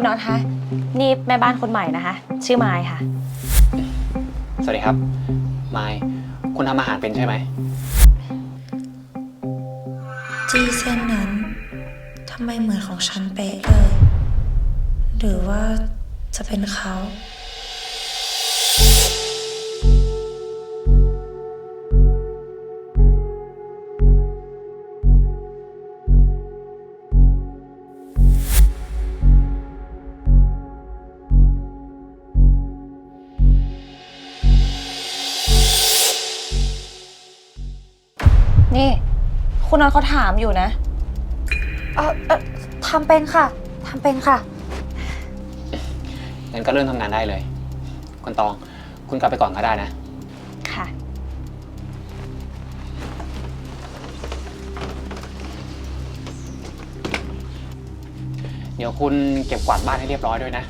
คุณน็อตคะนี่แม่บ้านคนใหม่นะคะ ชื่อไมายค่ะ สวัสดีครับไมายคุณทำอาหารเป็นใช่ไหม จี้เส้นนั้นทำไมเหมือนของฉันเป๊ะเลย หรือว่าจะเป็นเขา คุณน็อตเขาถามอยู่นะ เออเออทำเป็นค่ะทำเป็นค่ะ งั้นก็เริ่มทำงานได้เลย คุณตอง คุณกลับไปก่อนก็ได้นะ ค่ะ เดี๋ยวคุณเก็บกวาดบ้านให้เรียบร้อยด้วยนะ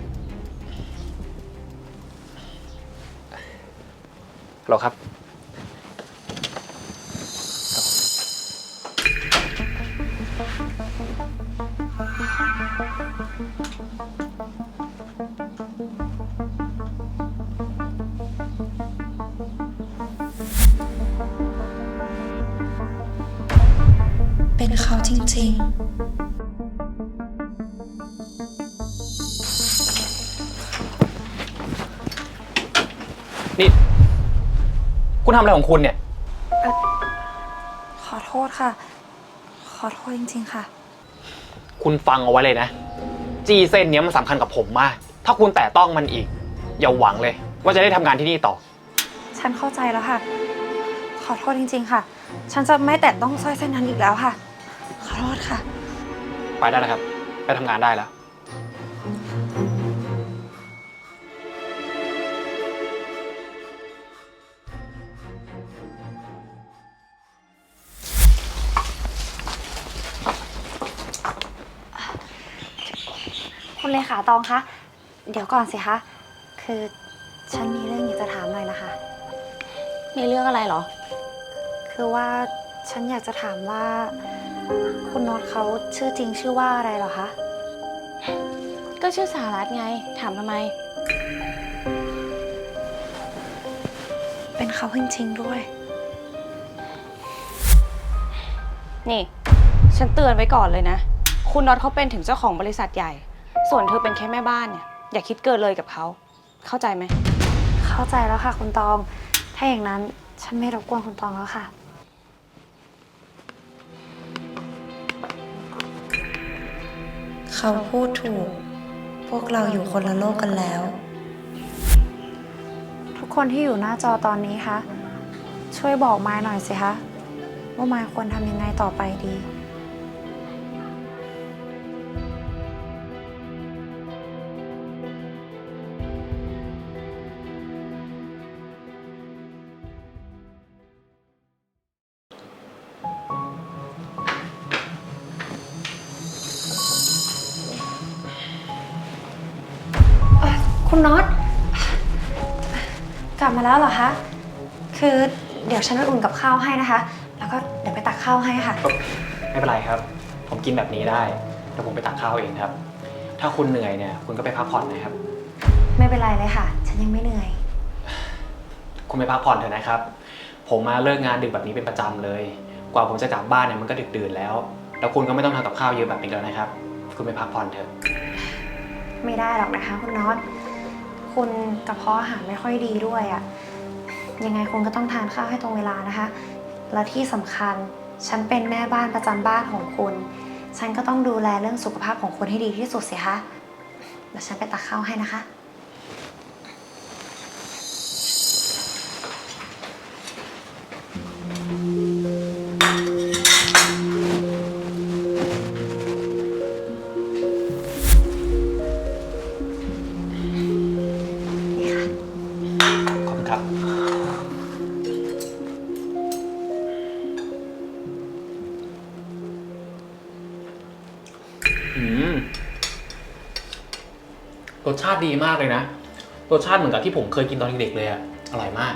ฮัลโหลครับ ริง นี่ คุณทำอะไรของคุณเนี่ย ขอโทษค่ะ ขอโทษจริง ๆ ค่ะ คุณฟังเอาไว้เลยนะ จีเส้นเนี้ยมันสำคัญกับผมมาก ถ้าคุณแตะต้องมันอีก อย่าหวังเลย ว่าจะได้ทำงานที่นี่ต่อ ฉันเข้าใจแล้วค่ะ ขอโทษจริง ๆ ค่ะ ฉันจะไม่แตะต้องสร้อยเส้นนั้นอีกแล้วค่ะ ขอโทษค่ะ ไปได้แล้วครับ ไปทำงานได้แล้ว คุณเลขาตองคะ เดี๋ยวก่อนสิคะ คือฉันมีเรื่องอยากจะถามหน่อยนะคะ มีเรื่องอะไรเหรอ คือว่าฉันอยากจะถามว่า คุณน็อตเขาชื่อจริงชื่อว่าอะไรเหรอคะ ก็ชื่อสารัตไง ถามทำไม เป็นเขาจริงๆด้วย นี่ ฉันเตือนไว้ก่อนเลยนะ คุณน็อตเขาเป็นถึงเจ้าของบริษัทใหญ่ ส่วนเธอเป็นแค่แม่บ้านเนี่ย อย่าคิดเกินเลยกับเขา เข้าใจไหม เข้าใจแล้วค่ะ คุณตอง ถ้าอย่างนั้นฉันไม่รบกวนคุณตองแล้วค่ะ เขาพูดถูก พวกเราอยู่คนละโลกกันแล้ว ทุกคนที่อยู่หน้าจอตอนนี้คะ ช่วยบอกมายหน่อยสิคะ ว่ามายควรทำยังไงต่อไปดี บมาแล้วเหรอคะ คือเดี๋ยวฉันไปอุ่นกับข้าวให้นะคะ แล้วก็เดี๋ยวไปตักข้าวให้ค่ะ ไม่เป็นไรครับ ผมกินแบบนี้ได้เดี๋ยวผมไปตักข้าวเองครับ ถ้าคุณเหนื่อยเนี่ยคุณก็ไปพักผ่อนนะครับ ไม่เป็นไรเลยค่ะ ฉันยังไม่เหนื่อย คุณไปพักผ่อนเถอะนะครับ ผมมาเลิกงานดึกแบบนี้เป็นประจำเลย กว่าผมจะกลับบ้านเนี่ยมันก็ดึกดื่นแล้ว แล้วคุณก็ไม่ต้องทำกับข้าวเยอะแบบนี้แล้วนะครับ คุณไปพักผ่อนเถอะ ไม่ได้หรอกนะคะ คุณน็อต คุณกระเพาะอาหารไม่ค่อยดีด้วยอะ่ะ ยังไงคุณก็ต้องทานข้าวให้ตรงเวลานะคะ แล้วที่สำคัญฉันเป็นแม่บ้านประจำบ้านของคุณ ฉันก็ต้องดูแลเรื่องสุขภาพของคุณให้ดีที่สุดสิคะ แล้วฉันไปตักข้าวให้นะคะ สชาติดีมากเลยนะ รสชาติเหมือนกับที่ผมเคยกินตอนเด็กๆเลยอะอร่อยมาก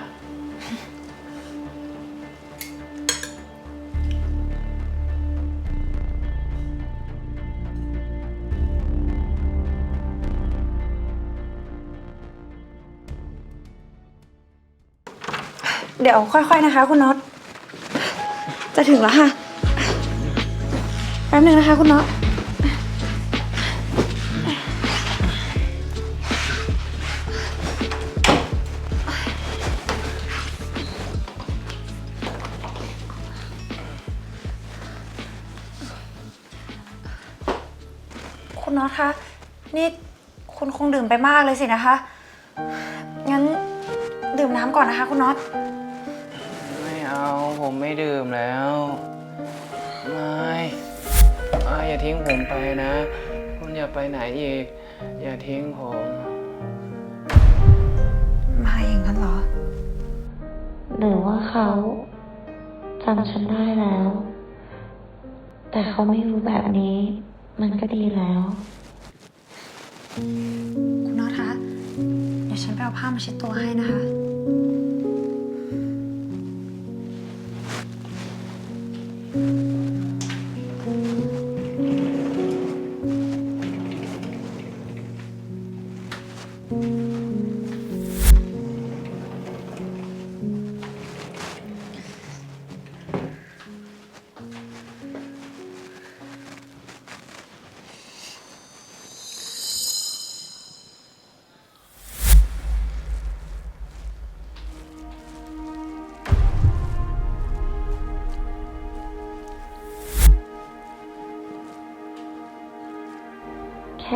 เดี๋ยวค่อยๆนะคะ คุณน็อต จะถึงแล้วค่ะ แป๊บหนึ่งนะคะ คุณน็อต คุณน็อตคะ นี่คุณคงดื่มไปมากเลยสินะคะ งั้นดื่มน้ำก่อนนะคะ คุณน็อต ไม่เอาผมไม่ดื่มแล้ว ไม่ไม่อย่าทิ้งผมไปนะ คุณอย่าไปไหนอีก อย่าทิ้งผม มาอย่างนั้นเหรอ หรือว่าเขาจำฉันได้แล้ว แต่เขาไม่รู้แบบนี้ มันก็ดีแล้ว คุณน็อตคะเดี๋ยวฉันไปเอาผ้ามาเช็ดตัวให้นะคะแ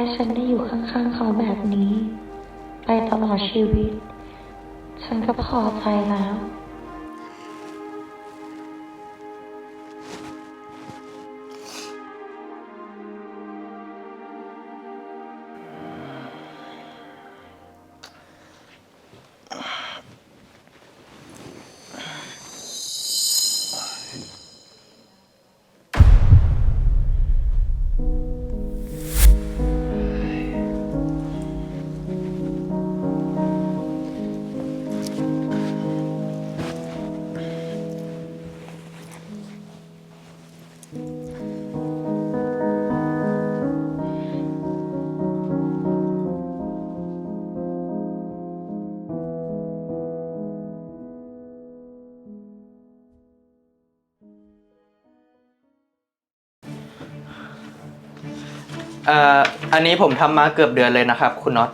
ค่ฉันได้อยู่ข้างๆเขาแบบนี้ ไปตลอดชีวิต ฉันก็พอใจแล้ว เอ่ออันนี้ผมทำมาเกือบเดือนเลยนะครับ คุณน็อต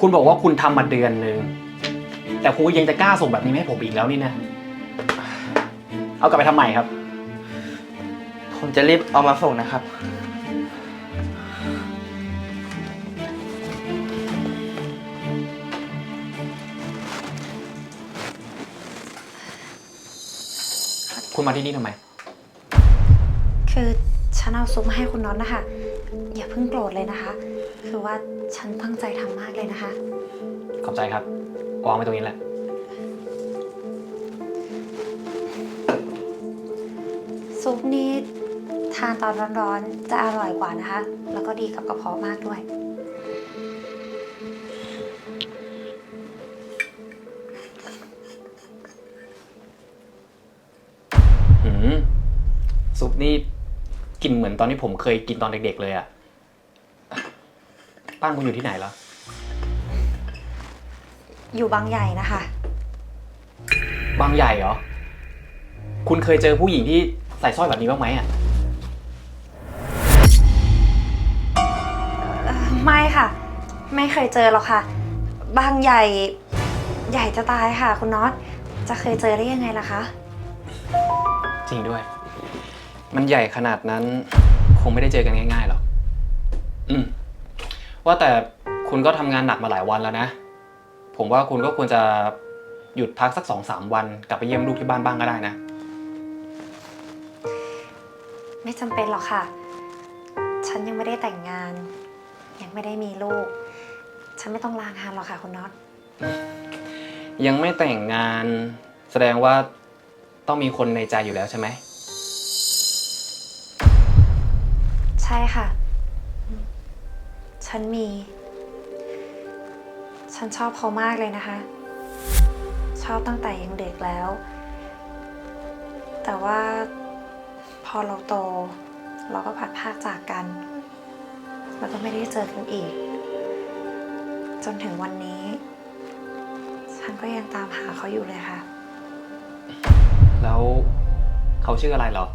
คุณบอกว่าคุณทำมาเดือนหนึ่งแต่คุณยังจะกล้าส่งแบบนี้มาให้ผมอีกแล้วนี่นะ เอากลับไปทำใหม่ครับ ผมจะรีบเอามาส่งนะครับ คุณมาที่นี่ทำไม คือ ฉันเอาซุปมาให้คุณน็อตนะคะ อย่าเพิ่งโกรธเลยนะคะ คือว่าฉันตั้งใจทำมากเลยนะคะ ขอบใจครับวางไว้ตรงนี้แหละ ซุปนี้ทานตอนร้อนๆจะอร่อยกว่านะคะ แล้วก็ดีกับกระเพาะมากด้วย ตอนที่ผมเคยกินตอนเด็กๆเลยอะบ้านคุณอยู่ที่ไหนเหรอ อยู่บางใหญ่นะคะ บางใหญ่เหรอ คุณเคยเจอผู้หญิงที่ใส่สร้อยแบบนี้บ้างไหมอะเอ่อไม่ค่ะ ไม่เคยเจอหรอกค่ะ บางใหญ่ ใหญ่จะตายค่ะ คุณน็อต จะเคยเจอได้ยังไงล่ะคะ จริงด้วย มันใหญ่ขนาดนั้น คงไม่ได้เจอกันง่ายๆหรอก อืม ว่าแต่คุณก็ทำงานหนักมาหลายวันแล้วนะ ผมว่าคุณก็ควรจะหยุดพักสักสองสามวัน กลับไปเยี่ยมลูกที่บ้านบ้างก็ได้นะ ไม่จำเป็นหรอกค่ะ ฉันยังไม่ได้แต่งงาน ยังไม่ได้มีลูก ฉันไม่ต้องลางานหรอกค่ะคุณน็อต ยังไม่แต่งงาน แสดงว่าต้องมีคนในใจอยู่แล้วใช่ไหม ใช่ค่ะ ฉันมี ฉันชอบเขามากเลยนะคะ ชอบตั้งแต่ยังเด็กแล้ว แต่ว่าพอเราโต เราก็พัดพรากจากกัน แล้วก็ไม่ได้เจอกันอีก จนถึงวันนี้ ฉันก็ยังตามหาเขาอยู่เลยค่ะ แล้วเขาชื่ออะไรเหรอ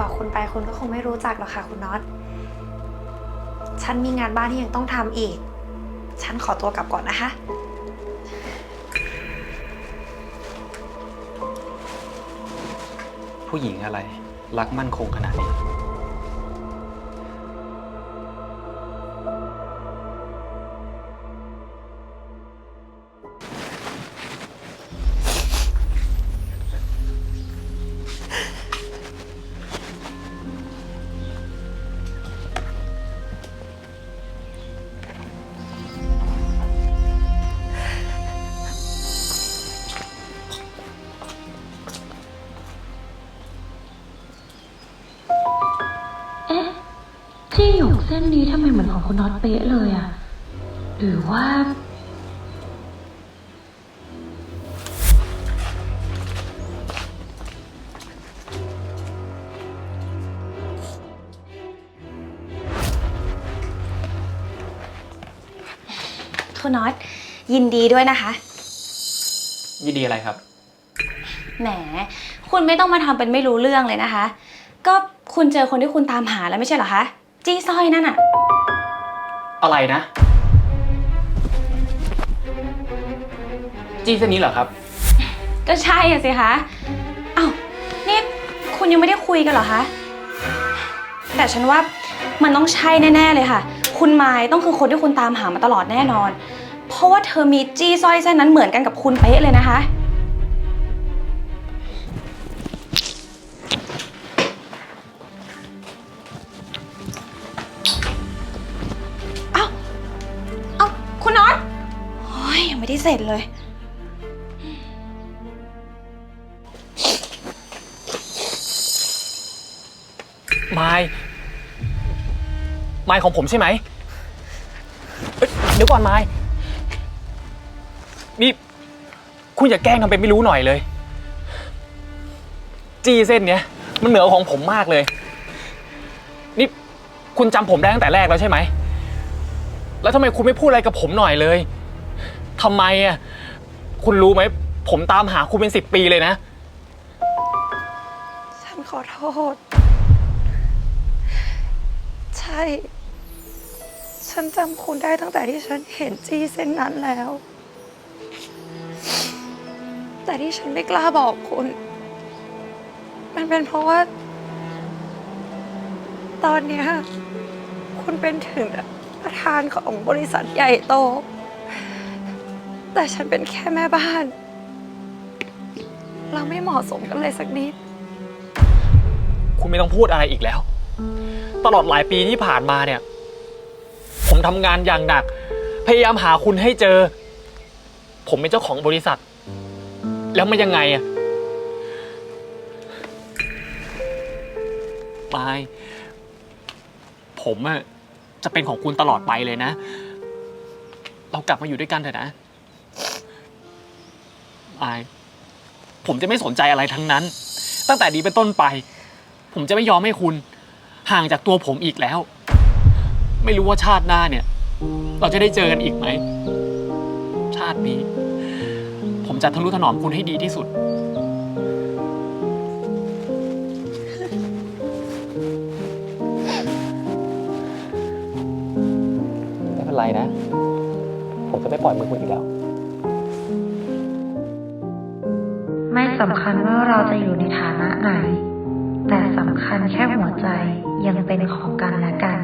บอกคุณไปคุณก็คงไม่รู้จักหรอกค่ะคุณน็อต ฉันมีงานบ้านที่ยังต้องทำอีก ฉันขอตัวกลับก่อนนะคะ ผู้หญิงอะไร รักมั่นคงขนาดนี้ เส้นนี้ทำไมเหมือนของคุณน็อตเป๊ะเลยอะหรือว่า คุณน็อตยินดีด้วยนะคะ ยินดีอะไรครับ แหม คุณไม่ต้องมาทำเป็นไม่รู้เรื่องเลยนะคะ ก็คุณเจอคนที่คุณตามหาแล้วไม่ใช่เหรอคะ จี้สร้อยนั่นอะอะไรนะ จี้เส้นนี้เหรอครับ ก็ใช่อะสิคะอ้าวนี่คุณยังไม่ได้คุยกันเหรอคะ แต่ฉันว่ามันต้องใช่แน่ ๆ เลยค่ะ คุณไม้ต้องคือคนที่คุณตามหามาตลอดแน่นอน เพราะว่าเธอมีจี้สร้อยเส้นนั้นเหมือนกันกับคุณเป๊ะเลยนะคะ อ้ยยังไม่ได้เสร็จเลย ไม้ไม้ของผมใช่ไหมเอ้ยเดี๋ยวก่อนไม้นี่คุณอย่าแกล้งทำเป็นไม่รู้หน่อยเลย จีเส้นเนี้ยมันเหนือกว่าของผมมากเลย นี่คุณจำผมได้ตั้งแต่แรกแล้วใช่ไหม แล้วทำไมคุณไม่พูดอะไรกับผมหน่อยเลย ทำไมอะ คุณรู้ไหม ผมตามหาคุณเป็นสิบปีเลยนะ ฉันขอโทษ ใช่ ฉันจำคุณได้ตั้งแต่ที่ฉันเห็นจี้เส้นนั้นแล้ว แต่ที่ฉันไม่กล้าบอกคุณ มันเป็นเพราะว่า ตอนเนี้ยคุณเป็นถึงประธานของบริษัทใหญ่โต แต่ฉันเป็นแค่แม่บ้าน เราไม่เหมาะสมกันเลยสักนิด คุณไม่ต้องพูดอะไรอีกแล้ว ตลอดหลายปีที่ผ่านมาเนี่ย ผมทำงานอย่างหนัก พยายามหาคุณให้เจอ ผมเป็นเจ้าของบริษัท แล้วมันยังไงอะไม่ผมอะจะเป็นของคุณตลอดไปเลยนะ เรากลับมาอยู่ด้วยกันเถอะนะ อาย ผมจะไม่สนใจอะไรทั้งนั้น ตั้งแต่นี้เป็นต้นไป ผมจะไม่ยอมให้คุณ ห่างจากตัวผมอีกแล้ว ไม่รู้ว่าชาติหน้าเนี่ย เราจะได้เจอกันอีกไหม ชาตินี้ ผมจะทะนุถนอมคุณให้ดีที่สุด ไม่เป็นไรนะ ผมจะไม่ปล่อยมือคุณอีกแล้ว ไม่สำคัญว่าเราจะอยู่ในฐานะไหน แต่สำคัญแค่หัวใจยังเป็นของกันและกัน